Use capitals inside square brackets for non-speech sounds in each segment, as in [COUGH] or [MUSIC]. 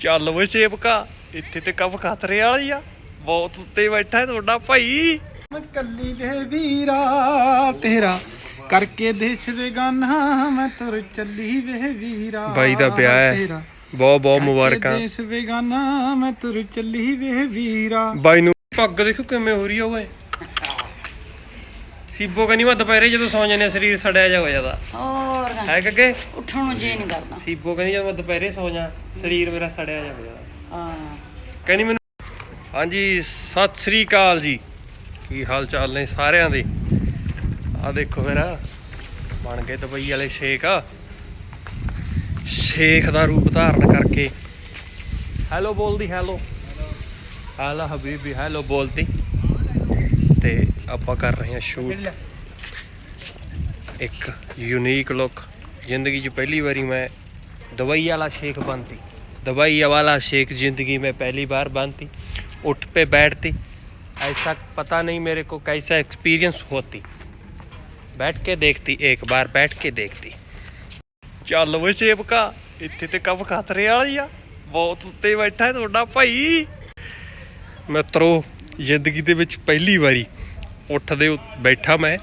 ਚੱਲ ਓਏ ਸੇਵਕਾ ਇੱਥੇ ਤੇ ਕੱਪ ਖਤਰੇ ਵਾਲੀ ਆ। ਬਹੁਤ ਉੱਤੇ ਬੈਠਾ ਤੁਹਾਡਾ ਭਾਈ। ਮੈਂ ਕੱਲੀ ਵੇ ਵੀਰਾ ਤੇਰਾ ਕਰਕੇ ਦੇਸ਼ ਬੇਗਾਨਾ ਮੈਂ ਤੁਰ ਚੱਲੀ ਵੇ ਵੀਰਾ ਬਾਈ ਦਾ ਵਿਆਹ ਹੈ। ਬਹੁਤ ਬਹੁਤ ਮੁਬਾਰਕਾਂ। ਦੇਸ਼ ਬੇਗਾਨਾ ਮੈਂ ਤੁਰ ਚੱਲੀ ਵੇ ਵੀਰਾ। ਬਾਈ ਨੂੰ ਪੱਗ ਦੇਖੋ ਕਿਵੇਂ ਹੋ ਰਹੀ ਆ ਓਏ। ਸੀਬੋ ਕਹਿੰਦੀ ਮੈਂ ਦੁਪਹਿਰੇ ਜਦੋਂ ਸੌਂ ਜਾਂਦੇ ਸਰੀਰ ਸੜਿਆ ਜਾ ਹੋ ਜਾਂਦਾ। ਹੋਰ ਗਾ, ਹੈ ਕੱਗੇ ਉੱਠਣ ਨੂੰ ਜੀ ਨਹੀਂ ਕਰਦਾ। ਸੀਬੋ ਕਹਿੰਦੀ ਜਦੋਂ ਮੈਂ ਦੁਪਹਿਰੇ ਸੌਂ ਜਾ ਸਰੀਰ ਮੇਰਾ ਸੜਿਆ ਜਾ ਹੋ ਜਾਂਦਾ। ਹਾਂ। ਕਹਿੰਦੀ ਮੈਨੂੰ ਹਾਂਜੀ ਸਤਿ ਸ੍ਰੀ ਅਕਾਲ ਜੀ। ਕੀ ਹਾਲ ਚਾਲ ਨੇ ਸਾਰਿਆਂ ਦੇ? ਆ ਦੇਖੋ ਫਿਰ ਬਣ ਗਏ ਦੁਬਈ ਵਾਲੇ ਸ਼ੇਖ ਸ਼ੇਖ ਦਾ ਰੂਪ ਧਾਰਨ ਕਰਕੇ। ਹੈਲੋ ਬੋਲਦੀ ਹੈਲੋ। ਹੈਲੋ ਹਬੀਬੀ ਹੈਲੋ ਬੋਲਦੀ। ਤੇ ਆਪਾਂ ਕਰ ਰਹੇ ਹਾਂ ਸ਼ੂਟ ਇੱਕ ਯੂਨੀਕ ਲੁੱਕ ਜ਼ਿੰਦਗੀ 'ਚ ਪਹਿਲੀ ਵਾਰੀ ਮੈਂ दुबई वाला शेख बनती दुबई वाला शेख जिंदगी में पहली बार बनती उठ पे बैठती ऐसा पता नहीं मेरे को कैसा एक्सपीरियंस होती बैठ के देखती एक बार बैठ के देखती ਚੱਲ ਓਏ ਸੇਵਕਾ ਇੱਥੇ ਤੇ ਕੱਪ ਖਤਰੇ ਵਾਲੀ ਆ ਬਹੁਤ ਉੱਤੇ ਬੈਠਾ ਹੈ ਤੁਹਾਡਾ ਭਾਈ ਮਿੱਤਰੋ ਜ਼ਿੰਦਗੀ ਦੇ ਵਿੱਚ ਪਹਿਲੀ ਵਾਰੀ ਉੱਠਦੇ ਉ- ਬੈਠਾ ਮੈਂ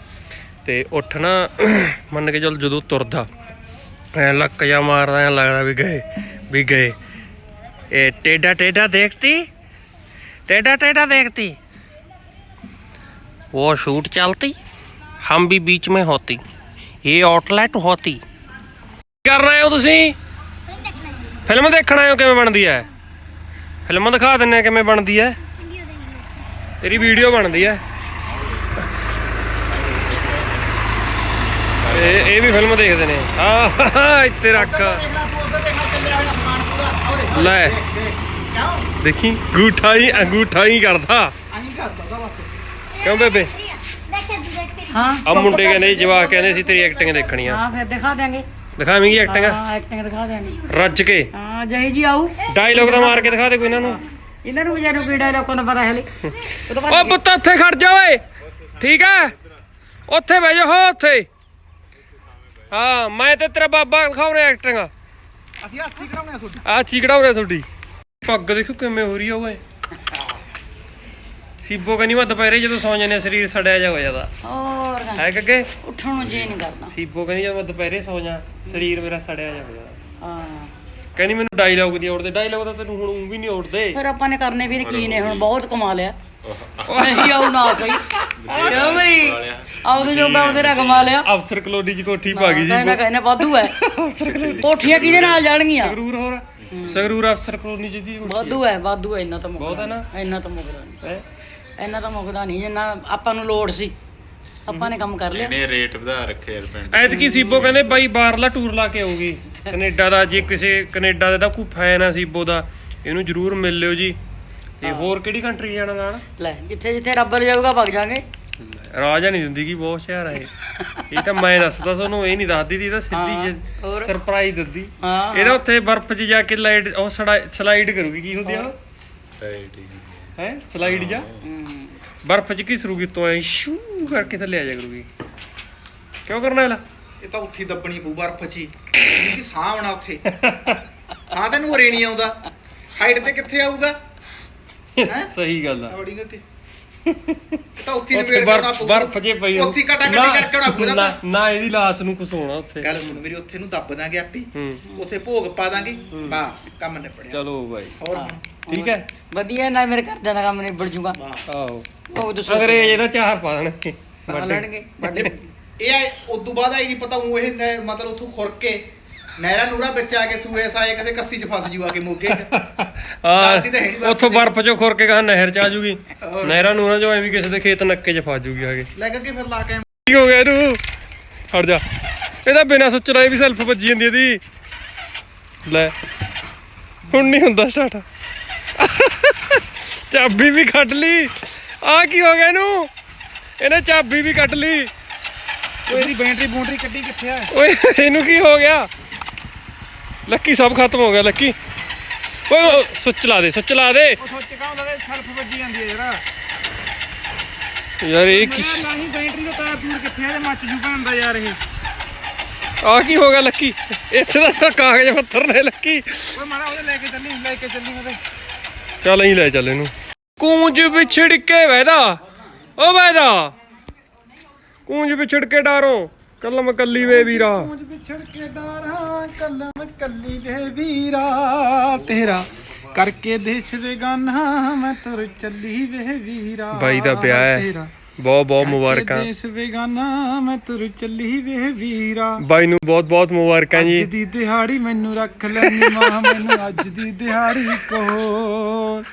ਤੇ ਉੱਠਣਾ [CLEARS THROAT] ਮੰਨ ਕੇ ਚੱਲ ਜਦੋਂ ਤੁਰਦਾ ਐ ਲੱਕ ਜਾ ਮਾਰਦਾ ਐਂ ਲੱਗਦਾ ਵੀ ਗਏ ਵੀ ਗਏ ਇਹ ਟੇਡਾ ਟੇਡਾ ਦੇਖਤੀ टेढ़ा टेढ़ा देखती वो शूट चलती हम भी बीच में होती ये आउटलेट होती ਕਰ ਰਹੇ ਹੋ ਤੁਸੀਂ ਫਿਲਮ ਦੇਖਣ ਆਏ ਹੋ ਕਿਵੇਂ ਬਣਦੀ ਹੈ ਫਿਲਮ ਦਿਖਾ ਦਿੰਨੇ ਆ ਕਿਵੇਂ ਬਣਦੀ ਹੈ ਤੇਰੀ ਵੀਡੀਓ ਬਣਦੀ ਹੈ ਇਹ ਇਹ ਵੀ ਫਿਲਮ ਦੇਖਦੇ ਨੇ। ਆ ਇੱਥੇ ਰੱਖ। ਲੈ ਦੇਖੀ ਗੂਠਾ ਹੀ ਅੰਗੂਠਾ ਹੀ ਕਰਦਾ। ਕਿਉਂ ਬੇਬੇ? ਹਾਂ। ਆ ਮੁੰਡੇ ਕਹਿੰਦੇ ਜਵਾਕ ਕਹਿੰਦੇ ਸੀ ਤੇਰੀ ਐਕਟਿੰਗ ਦੇਖਣੀ ਆ ਹਾਂ ਫਿਰ ਦਿਖਾ ਦਿਆਂਗੇ। ਦਿਖਾਵੇਂਗੀ ਐਕਟਿੰਗ ਹਾਂ ਐਕਟਿੰਗ ਦਿਖਾ ਦਿਆਂਗੇ। ਰੱਜ ਕੇ। ਹਾਂ ਜਹੀ ਜੀ ਆਊ। ਡਾਇਲੋਗ ਤਾਂ ਮਾਰ ਕੇ ਦਿਖਾ ਦੇ ਕੋਈ ਇਹਨਾਂ ਨੂੰ। ਇਹਨਾਂ ਨੂੰ ਵਿਚਾਰੂ ਕੀੜਾ ਲੋਕਾਂ ਦਾ ਪਤਾ ਹੈ ਉਹ ਤਾਂ ਓ ਪੁੱਤ ਉੱਥੇ ਖੜ ਜਾ ਓਏ। ਠੀਕ ਹੈ ਉੱਥੇ ਬਹਿ ਜਾ ਹੋ ਉੱਥੇ। ਹਾਂ ਮੈਂ ਤੇ ਤੇਰਾ ਬਾਬਾ ਦਿਖਾਉਣੇ ਐਕਟਿੰਗ ਅਸੀਂ ਹਾਸੀ ਕਰਾਉਣੇ ਆ ਤੁਹਾਡੀ। ਆ ਚੀਕੜਾ ਹੋ ਰਿਹਾ ਤੁਹਾਡੀ। ਪੱਗ ਦੇਖੋ ਕਿਵੇਂ ਹੋ ਰਹੀ ਆ ਓਏ। ਸੀਬੋ ਕਹਿੰਦੀ ਮੈਂ ਦੁਪਹਿਰੇ ਜਦੋਂ ਸੌਂ ਜਾਂਦੇ ਸਰੀਰ ਸੜਿਆ ਜਾ ਹੋ ਜਾਂਦਾ। ਹੋਰ ਹੈ ਕੱਗੇ ਉੱਠਣ ਨੂੰ ਜੀ ਨਹੀਂ ਕਰਦਾ। ਸੀਬੋ ਕਹਿੰਦੀ ਜਦੋਂ ਮੈਂ ਦੁਪਹਿਰੇ ਸੌਂ ਜਾ ਸਰੀਰ ਮੇਰਾ ਸੜਿਆ ਜਾ ਹੋ ਜਾਂਦਾ। ਹਾਂ। ਕਹਿੰਦੀ ਮੈਨੂੰ ਡਾਇਲੌਗ ਨਹੀਂ ਆਉੜਦੇ ਡਾਇਲੌਗ ਤਾਂ ਤੈਨੂੰ ਹੁਣ ਊਂ ਵੀ ਨਹੀਂ ਆਉੜਦੇ। ਫਿਰ ਆਪਾਂ ਨੇ ਕਰਨੇ ਵੀ ਕੀ ਨੇ ਹੁਣ ਬਹੁਤ ਕਮਾ ਲਿਆ। ਨਹੀਂ ਆਉ ਨਾ ਸਹੀ। ਕਿਉਂ ਬਈ? ਆਉਦੇ ਜੋਗਾ ਉਹਦੇ ਰਾ ਕਮਾ ਲਿਆ। ਅਫਸਰ ਕਲੋਨੀ ਚ ਕੋਠੀ ਪਾ ਗਈ ਜੀ ਕਹਿੰਦਾ ਕਹਿੰਦੇ ਵਾਧੂ ਹੈ। ਕੋਠੀਆਂ ਕਿਹਦੇ ਨਾਲ ਜਾਣਗੀਆਂ? ਸੰਗਰੂਰ ਹੋਰ। ਸੰਗਰੂਰ ਅਫਸਰ ਕਲੋਨੀ ਚ ਦੀ ਵਾਧੂ ਹੈ ਵਾਧੂ ਹੈ ਇੰਨਾ ਤਾਂ ਮੁੱਕਦਾ ਬਹੁਤ ਹੈ ਨਾ? ਇੰਨਾ ਤਾਂ ਮੁੱਕਦਾ ਨਹੀਂ। ਹੈ? ਇੰਨਾ ਤਾਂ ਮੁੱਕਦਾ ਨਹੀਂ ਜਿੰਨਾ ਆਪਾਂ ਨੂੰ ਲੋੜ ਸੀ। ਆਪਾਂ ਨੇ ਕੰਮ ਕਰ ਲਿਆ। ਇਹਨੇ ਰੇਟ ਵਧਾ ਰੱਖੇ ਯਾਰ ਪਿੰਡ ਐਤਕੀ ਸੀਬੋ ਕਹਿੰਦੇ ਬਾਈ ਬਾਹਰਲਾ ਟੂਰ ਲਾ ਕੇ ਆਊਗੀ। ਕੈਨੇਡਾ ਦਾ ਜੇ ਕਿਸੇ ਕੈਨੇਡਾ ਦਾ ਕੋਈ ਫੈਨ ਆ ਸੀਬੋ ਦਾ ਇਹਨੂੰ ਜਰੂਰ ਮਿਲ ਲਿਓ ਜੀ। ਤੇ ਹੋਰ ਕਿਹੜੀ ਕੰਟਰੀ ਜਾਣਾ ਨਾਲ? ਲੈ ਜਿੱਥੇ ਜਿੱਥੇ ਰੱਬ ਲਿਜਾਊਗਾ ਵਗ ਜਾਾਂਗੇ। ਰਾਜਾ ਨਹੀਂ ਦਿੰਦੀ ਕੀ ਬਹੁਤ ਸ਼ਹਿਰ ਆ ਇਹ। ਇਹ ਤਾਂ ਮੈਂ ਦੱਸਦਾ ਤੁਹਾਨੂੰ ਇਹ ਨਹੀਂ ਦੱਸਦੀ ਦੀ ਤਾਂ ਸਿੱਧੀ? ਸਰਪ੍ਰਾਈਜ਼ ਦਿੰਦੀ। ਹਾਂ। ਇਹਦਾ ਉੱਥੇ ਬਰਫ਼ 'ਚ ਜਾ ਕੇ ਲਾਈਟ ਉਹ ਸਲਾਈਡ ਕਰੂਗੀ ਕੀ ਹੁੰਦੀ ਆ ਰਾਈਟ ਹੈ ਸਲਾਈਡ ਜਾ? ਹੂੰ। ਬਰਫ਼ 'ਚ ਘਿਸਰੂਗੀ ਤੋਂ ਐ ਸ਼ੂ ਕਰਕੇ ਥੱਲੇ ਆ ਜਾ ਕਰੂਗੀ। ਕਿਉਂ ਕਰਨਾ ਇਹਲਾ? ਇਹ ਤਾਂ ਉੱਥੇ ਦੱਬਣੀ ਪਊ ਬਰਫ਼ 'ਚ ਹੀ ਕਿ ਸਾਹ ਆਉਣਾ ਉੱਥੇ। ਸਾਹ ਤੈਨੂੰ ਉਰੇ ਨਹੀਂ ਆਉਂਦਾ। ਹਾਈਟ ਤੇ ਕਿੱਥੇ ਆਊਗਾ? ਹੈ? ਸਹੀ ਗੱਲ ਆ। ਔੜੀ ਕਿ ਤਾਂ ਉੱਥੇ ਨਿਬੇੜ ਕਰਨਾ ਪਊ ਬਰਫ਼ ਜੇ ਪਈ। ਉੱਥੇ ਕਟਾ ਕਟੀ ਕਰਕੇ ਆਉਣਾ ਪਊਗਾ ਨਾ- ਇਹਦੀ ਲਾਸ਼ ਨੂੰ ਹੋਣਾ ਉੱਥੇ। ਗੱਲ ਸੁਣ ਮੇਰੀ ਉੱਥੇ ਨੂੰ ਦੱਬ ਦਾਂਗੇ ਹੂੰ। ਉੱਥੇ ਭੋਗ ਪਾ ਦਾਂਗੇ। ਬਸ ਕੰਮ ਨਿਬੜਿਆ। ਚਲੋ ਬਾਈ। ਹੋਰ ਹੁਣ? ਠੀਕ ਹੈ? ਵਧੀਆ ਨਾ ਮੇਰੇ ਘਰਦਿਆਂ ਦਾ ਕੰਮ ਨਿਬੜ ਜੂਗਾ। ਆਹੋ। ਉਹ ਦੱਸੋ ਅੰਗਰੇਜ਼ ਇਹਦਾ ਚਾਰ ਪਾ ਦੇਣਗੇ। ਪਾ ਲੈਣਗੇ ਇਹ- ਆ ਉਦੋਂ ਬਾਅਦ ਆਈ ਨਹੀਂ ਪਤਾ ਉਹ ਇਹ ਮਤਲਬ ਉੱਥੋਂ ਖੁਰ ਕੇ ਨਹਿਰਾ ਨੂਰਾ ਵਿੱਚ ਆ ਕੇ ਸੂਏ ਸਾਏ ਕਿਸੇ ਕੱਸੀ 'ਚ ਫਸ ਜੂ ਆ ਕੇ ਮੋਗੇ 'ਚ। ਦਾਦੀ ਤਾਂ ਹੈ ਨੀ ਹਾਂ ਬਰਫ਼ ਉੱਥੋਂ ਚ। ਬਰਫ਼ ਚੋਂ ਖੁਰ ਕੇ ਕਹਾਂ ਨਹਿਰ ਚ ਆ ਜੂਗੀ। ਹੋਰ। ਨਹਿਰਾਂ ਨੂਰਾਂ ਚੋਂ ਐਵੇਂ ਕਿਸੇ ਦੇ ਖੇਤ ਨੱਕੇ ਚ ਫਸ ਜੂਗੀ ਆ ਕੇ। ਲੈ ਕੇ ਫਿਰ ਲਾ ਕੇ ਕੀ ਹੋ ਗਿਆ ਇਹਨੂੰ? ਹਟ ਜਾ। ਇਹਦਾ ਬਿਨਾ ਸੋਚਣਾ ਇਹ ਵੀ ਸੈਲਫ ਵੱਜੀ ਜਾਂਦੀ ਇਹਦੀ। ਲੈ। ਹੁਣ ਨਹੀਂ ਹੁੰਦਾ ਸਟਾਰਟ ਚਾਬੀ ਵੀ ਕੱਢ ਲਈ। ਆ ਕੀ ਹੋ ਗਿਆ ਇਹਨੂੰ? ਇਹਨੇ ਚਾਬੀ ਵੀ ਕੱਢ ਲਈ। ਓਏ ਇਹਦੀ ਬੈਟਰੀ ਬੂਟਰੀ ਕੱਢੀ ਕਿੱਥੇ ਆ? ਓਏ ਇਹਨੂੰ ਕੀ ਹੋ ਗਿਆ? ਲੱਕੀ ਸਭ ਖਤਮ ਹੋ ਗਿਆ ਲੱਕੀ। ਓਏ ਓਏ, ਸੁੱਚ ਲਾ ਦੇ ਸੁੱਚ ਲਾ ਦੇ। ਉਹ ਸੋਚ ਕਾ ਹੁੰਦਾ ਤੇ ਸੈਲਫ ਵੱਜੀ ਜਾਂਦੀ ਹੈ ਯਾਰ ਯਾਰ ਇਹ ਕੀ ਮੈਂ ਨਹੀਂ ਬੈਟਰੀ ਦਾ ਤਾਰ ਤੂਰ ਕਿੱਥੇ ਆ ਤੇ ਮੱਚ ਜੂ ਭੰਦਾ ਯਾਰ ਇਹ। ਆ ਕੀ ਹੋ ਗਿਆ ਲੱਕੀ? ਇੱਥੇ ਤਾਂ ਸਿਰ ਕਾਗਜ਼ ਪੱਥਰ ਨੇ ਲੱਕੀ। ਓਏ ਮਾਰਾ ਉਹਦੇ ਲੈ ਕੇ ਚੱਲੀ ਲੈ ਕੇ ਚੱਲੀ ਉਹਦੇ। ਚੱਲ ਅਸੀਂ ਲੈ ਚੱਲ ਇਹਨੂੰ। ਕੂੰਜ ਵਿਛੜ ਕੇ ਵੈਦਾ ਓ ਵੈਦਾ ਕੂੰਜ ਵਿਛੜ ਕੇ ਡਾਰੋ। ਕਲਮ ਕੱਲੀ ਵੇ ਵੀਰਾ। ਪੂੰਝ ਵਿਛੜ ਕੇ ਡਾਰਾਂ ਕਲਮ ਕੱਲੀ ਵੇ ਵੀਰਾ। ਤੇਰਾ ਕਰਕੇ ਦੇਸ਼ ਬੇਗਾਨਾ ਮੈਂ ਤੁਰ ਚੱਲੀ ਵੇ ਵੀਰਾ। ਬਾਈ ਦਾ ਵਿਆਹ ਹੈ। ਬਹੁਤ ਬਹੁਤ ਮੁਬਾਰਕਾਂ। ਦੇਸ਼ ਬੇਗਾਨਾ ਮੈਂ ਤੁਰ ਚੱਲੀ ਵੇ ਵੀਰਾ। ਬਾਈ ਨੂੰ ਬਹੁਤ ਬਹੁਤ ਮੁਬਾਰਕਾਂ ਅੱਜ ਜੀ ਦੀ ਦਿਹਾੜੀ ਮੈਨੂੰ ਰੱਖ ਲੈਣੀ ਮਾਂ ਮੈਨੂੰ ਅੱਜ ਦੀ ਦਿਹਾੜੀ ਕੋਲ।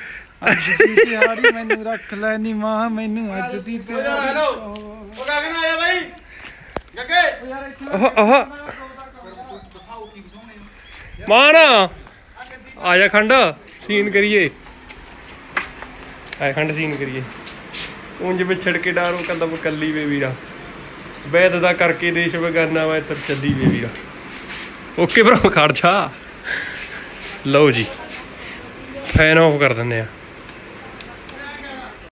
ਅੱਜ ਦੀ ਦਿਹਾੜੀ ਮੈਨੂੰ ਰੱਖ ਲੈਣੀ ਮਾਂ ਮੈਨੂੰ ਅੱਜ ਦੀ ਦਿਹਾੜੀ ਉਹ ਗਗਨ ਆਇਆ ਬਾਈ। ਜੱਗੇ। ਆਹ ਆਹ। ਮਾਨ। ਆ ਜਾ ਖੰਡ ਸੀਨ ਕਰੀਏ। ਆ ਖੰਡ ਸੀਨ ਕਰੀਏ। ਉਂਝ ਵਿਛੜ ਕੇ ਡਾਰੋ ਕਦਮ ਕੱਲੀ ਵੇ ਵੀਰਾ। ਵੈਦ ਦਾ ਕਰਕੇ ਦੇਸ਼ ਬਗਾਨਾ ਮੈਂ ਤਰ ਚੱਲੀ ਵੇ ਵੀਰਾ। ਓਕੇ ਭਰਾ ਖੜ ਜਾ। ਲਓ ਜੀ। ਫੈਨ ਆਫ ਕਰ ਦਿੰਦੇ ਆ।